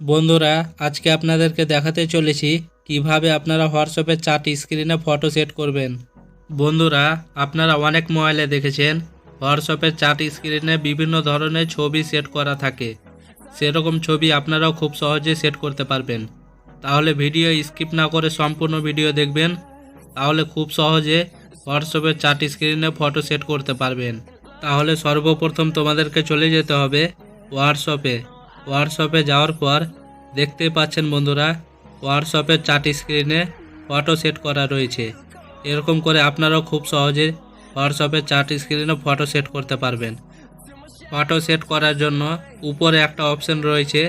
বন্ধুরা, আজকে আপনাদেরকে দেখাতে চলেছি কীভাবে আপনারা হোয়াটসঅ্যাপে চাট স্ক্রিনে ফটো সেট করবেন। বন্ধুরা, আপনারা অনেক মোবাইলে দেখেছেন হোয়াটসঅ্যাপের চাট স্ক্রিনে বিভিন্ন ধরনের ছবি সেট করা থাকে। সেরকম ছবি আপনারাও খুব সহজে সেট করতে পারবেন। তাহলে ভিডিও স্কিপ না করে সম্পূর্ণ ভিডিও দেখবেন। তাহলে খুব সহজে হোয়াটসঅ্যাপের চাট স্ক্রিনে ফটো সেট করতে পারবেন। তাহলে সর্বপ্রথম তোমাদেরকে চলে যেতে হবে হোয়াটসঅ্যাপে হোয়াটসঅ্যাপে যাওয়ার পর দেখতে পাচ্ছেন বন্ধুরা হোয়াটসঅ্যাপের চাট স্ক্রিনে ফটো সেট করা রয়েছে। এরকম করে আপনারাও খুব সহজে হোয়াটসঅ্যাপের চাট স্ক্রিনে ফটো সেট করতে পারবেন। ফটো সেট করার জন্য উপরে একটা অপশন রয়েছে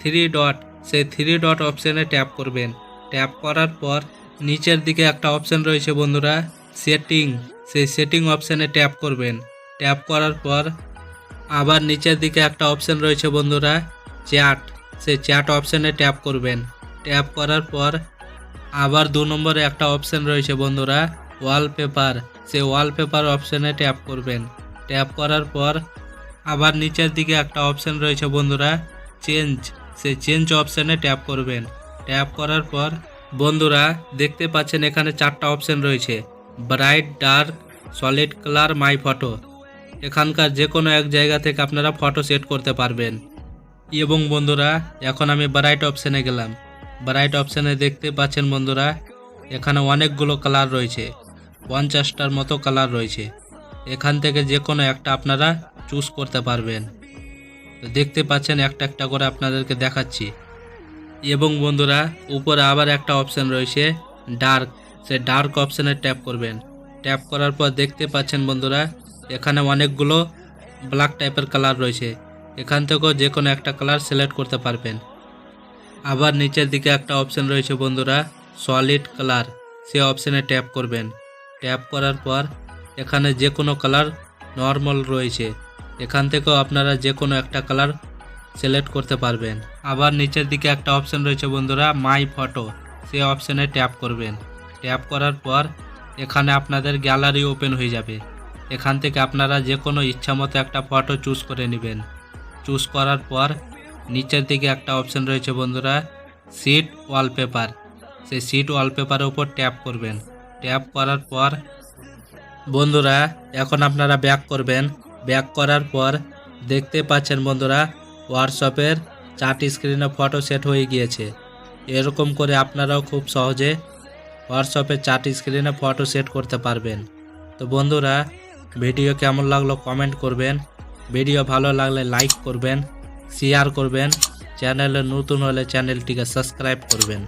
থ্রি ডট সেই থ্রি ডট অপশানে ট্যাপ করবেন। ট্যাপ করার পর নিচের দিকে একটা অপশন রয়েছে বন্ধুরা সেটিং সেই সেটিং অপশানে ট্যাপ করবেন। ট্যাপ করার পর আবার নিচের দিকে একটা অপশন রয়েছে বন্ধুরা চ্যাট, সে চ্যাট অপশানে ট্যাপ করবেন। ট্যাপ করার পর আবার দু নম্বরে একটা অপশান রয়েছে বন্ধুরা, ওয়ালপেপার। সেই ওয়ালপেপার অপশানে ট্যাপ করবেন। ট্যাপ করার পর আবার নিচের দিকে একটা অপশান রয়েছে বন্ধুরা, চেঞ্জ। সে চেঞ্জ অপশানে ট্যাপ করবেন। ট্যাপ করার পর বন্ধুরা, দেখতে পাচ্ছেন এখানে চারটা অপশান রয়েছে, bright, dark, solid colour, my photo. এখানকার যে কোনো এক জায়গা থেকে আপনারা ফটো সেট করতে পারবেন। এবং বন্ধুরা, এখন আমি ব্রাইট অপশানে গেলাম। ব্রাইট অপশানে দেখতে পাচ্ছেন বন্ধুরা, এখানে অনেকগুলো কালার রয়েছে। পঞ্চাশটার মতো কালার রয়েছে। এখান থেকে যে কোনো একটা আপনারা চুজ করতে পারবেন। দেখতে পাচ্ছেন একটা একটা করে আপনাদেরকে দেখাচ্ছি। এবং বন্ধুরা, উপরে আবার একটা অপশান রয়েছে ডার্ক সে ডার্ক অপশানে ট্যাপ করবেন। ট্যাপ করার পর দেখতে পাচ্ছেন বন্ধুরা, এখানে অনেকগুলো ব্ল্যাক টাইপের কালার রয়েছে। এখান থেকেও যে কোনো একটা কালার সিলেক্ট করতে পারবেন। আবার নিচের দিকে একটা অপশান রয়েছে বন্ধুরা সলিড কালার সে অপশানে ট্যাপ করবেন। ট্যাপ করার পর এখানে যে কোনো কালার নর্মাল রয়েছে। এখান থেকেও আপনারা যে কোনো একটা কালার সিলেক্ট করতে পারবেন। আবার নিচের দিকে একটা অপশান রয়েছে বন্ধুরা মাই ফটো সে অপশানে ট্যাপ করবেন। ট্যাপ করার পর এখানে আপনাদের গ্যালারি ওপেন হয়ে যাবে। এখান থেকে আপনারা যে কোনো ইচ্ছা মতো একটা ফটো চুজ করে নেবেন। চুজ করার পর নিচের দিকে একটা অপশান রয়েছে বন্ধুরা সিট ওয়ালপেপার সেই সিট ওয়ালপেপারের উপর ট্যাপ করবেন। ট্যাপ করার পর বন্ধুরা, এখন আপনারা ব্যাক করবেন। ব্যাক করার পর দেখতে পাচ্ছেন বন্ধুরা হোয়াটসঅ্যাপের চার্ট স্ক্রিনে ফটো সেট হয়ে গিয়েছে। এরকম করে আপনারাও খুব সহজে হোয়াটসঅ্যাপের চার্ট স্ক্রিনে ফটো সেট করতে পারবেন। তো বন্ধুরা ভিডিও কেমন লাগল কমেন্ট করবেন। ভিডিও ভালো লাগলে লাইক করবেন শেয়ার করবেন চ্যানেলে নতুন হলে চ্যানেলটিকে সাবস্ক্রাইব করবেন।